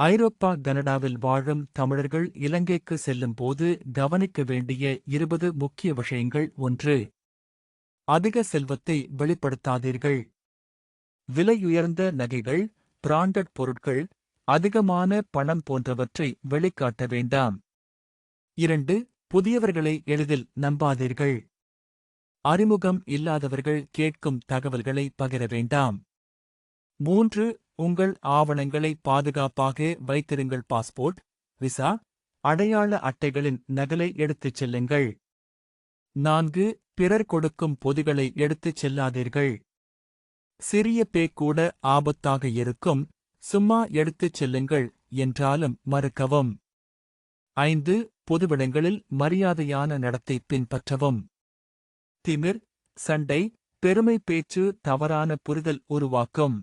ஐரோப்பா கனடாவில் வாழும் தமிழர்கள் இலங்கைக்கு செல்லும் போது கவனிக்க வேண்டிய இருபது முக்கிய விஷயங்கள் ஒன்று. அதிக செல்வத்தை வெளிப்படுத்தாதீர்கள். விலையுயர்ந்த நகைகள் பிராண்டட் பொருட்கள் அதிகமான பணம் போன்றவற்றை வெளிக்காட்ட வேண்டாம். இரண்டு புதியவர்களை எளிதில் நம்பாதீர்கள். அறிமுகம் இல்லாதவர்கள் கேட்கும் தகவல்களை பகிர வேண்டாம். மூன்று உங்கள் ஆவணங்களை பாதுகாப்பாக வைத்திருங்கள். பாஸ்போர்ட் விசா அடையாள அட்டைகளின் நகலை எடுத்துச் செல்லுங்கள். நான்கு பிறர் கொடுக்கும் பொதிகளை எடுத்துச் செல்லாதீர்கள். சிறிய பே கூட ஆபத்தாக இருக்கும். சும்மா எடுத்துச் செல்லுங்கள் என்றாலும் மறுக்கவும். ஐந்து பொதுவிடங்களில் மரியாதையான நடத்தை பின்பற்றவும். திமிர் சண்டை பெருமை பேச்சு தவறான புரிதல் உருவாக்கும்.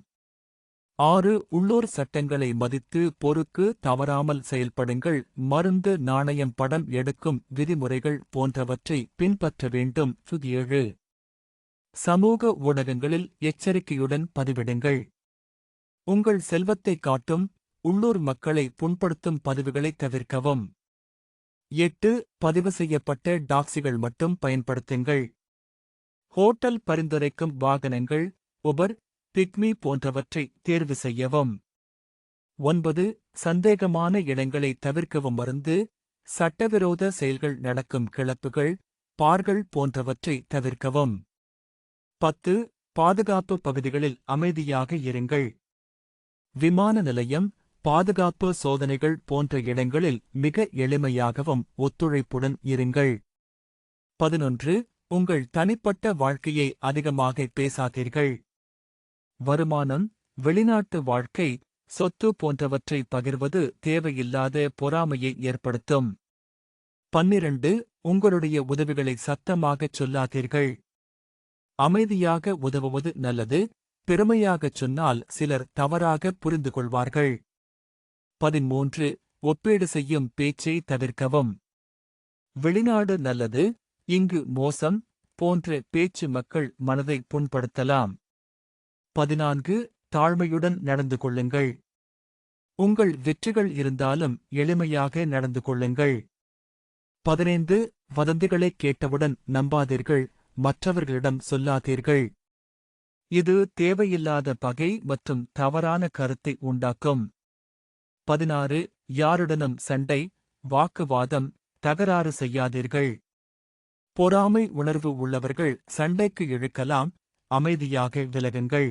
ஆறு உள்ளூர் சட்டங்களை மதித்து பொறுக்கு தவறாமல் செயல்படுங்கள் மருந்து நாணயம் படம் எடுக்கும் விதிமுறைகள் போன்றவற்றை பின்பற்ற வேண்டும். ஏழு. சமூக ஊடகங்களில் எச்சரிக்கையுடன் பதிவிடுங்கள். உங்கள் செல்வத்தை காட்டும் உள்ளூர் மக்களை புண்படுத்தும் பதிவுகளை தவிர்க்கவும். எட்டு. பதிவு செய்யப்பட்ட டாக்ஸிகள் மட்டும் பயன்படுத்துங்கள். ஹோட்டல் பரிந்துரைக்கும் வாகனங்கள் உபர் பிக்மி போன்றவற்றை தேர்வு செய்யவும். ஒன்பது சந்தேகமான இடங்களை தவிர்க்கவும் மருந்து சட்டவிரோத செயல்கள் நடக்கும் கிளப்புகள் பார்கள் போன்றவற்றை தவிர்க்கவும். பத்து பாதுகாப்பு பகுதிகளில் அமைதியாக இருங்கள். விமான நிலையம் பாதுகாப்பு சோதனைகள் போன்ற இடங்களில் மிக எளிமையாகவும் ஒத்துழைப்புடன் இருங்கள். பதினொன்று உங்கள் தனிப்பட்ட வாழ்க்கையை அதிகமாக பேசாதீர்கள். வருமானம் வெளிநாட்டு வாழ்க்கை சொத்து போன்றவற்றை பகிர்வது தேவையில்லாத பொறாமையை ஏற்படுத்தும். பன்னிரண்டு உங்களுடைய உதவிகளை சத்தமாகச் சொல்லாதீர்கள். அமைதியாக உதவுவது நல்லது பெருமையாகச் சொன்னால் சிலர் தவறாக புரிந்து கொள்வார்கள் பதிமூன்று ஒப்பீடு செய்யும் பேச்சை தவிர்க்கவும். வெளிநாடு நல்லது இங்கு மோசம் போன்ற பேச்சு மக்கள் மனதை புண்படுத்தலாம். பதினான்கு தாழ்மையுடன் நடந்து கொள்ளுங்கள். உங்கள் வெற்றிகள் இருந்தாலும் எளிமையாக நடந்து கொள்ளுங்கள். பதினைந்து வதந்திகளை கேட்டவுடன் நம்பாதீர்கள் மற்றவர்களிடம் சொல்லாதீர்கள். இது தேவையில்லாத பகை மற்றும் தவறான கருத்தை உண்டாக்கும். பதினாறு யாருடனும் சண்டை வாக்குவாதம் தகராறு செய்யாதீர்கள். பொறாமை உணர்வு உள்ளவர்கள் சண்டைக்கு இழுக்கலாம் அமைதியாக விலகுங்கள்.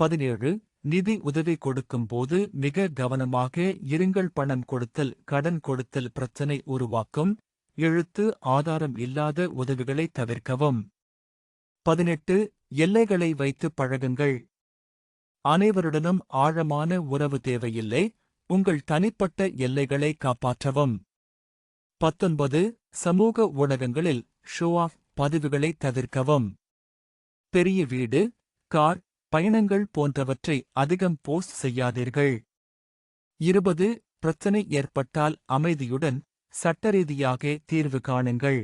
பதினேழு நிதி உதவி கொடுக்கும் போது மிக கவனமாக இருங்கள் பணம் கொடுத்தல் கடன் கொடுத்தல் பிரச்சனை உருவாக்கும். எழுத்து ஆதாரம் இல்லாத உதவிகளை தவிர்க்கவும். பதினெட்டு எல்லைகளை வைத்து பழகுங்கள். அனைவருடனும் ஆழமான உறவு தேவையில்லை உங்கள் தனிப்பட்ட எல்லைகளை காப்பாற்றவும். பத்தொன்பது சமூக ஊடகங்களில் ஷோ ஆஃப் பதிவுகளை தவிர்க்கவும். பெரிய வீடு கார் பயணங்கள் போன்றவற்றை அதிகம் போஸ்ட் செய்யாதீர்கள். இருபது பிரச்சனை ஏற்பட்டால் அமைதியுடன் சட்டரீதியாக தீர்வு காணுங்கள்.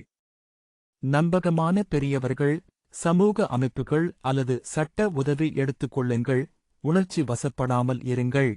நம்பகமான பெரியவர்கள் சமூக அமைப்புகள் அல்லது சட்ட உதவி எடுத்துக் கொள்ளுங்கள் உணர்ச்சி வசப்படாமல் இருங்கள்.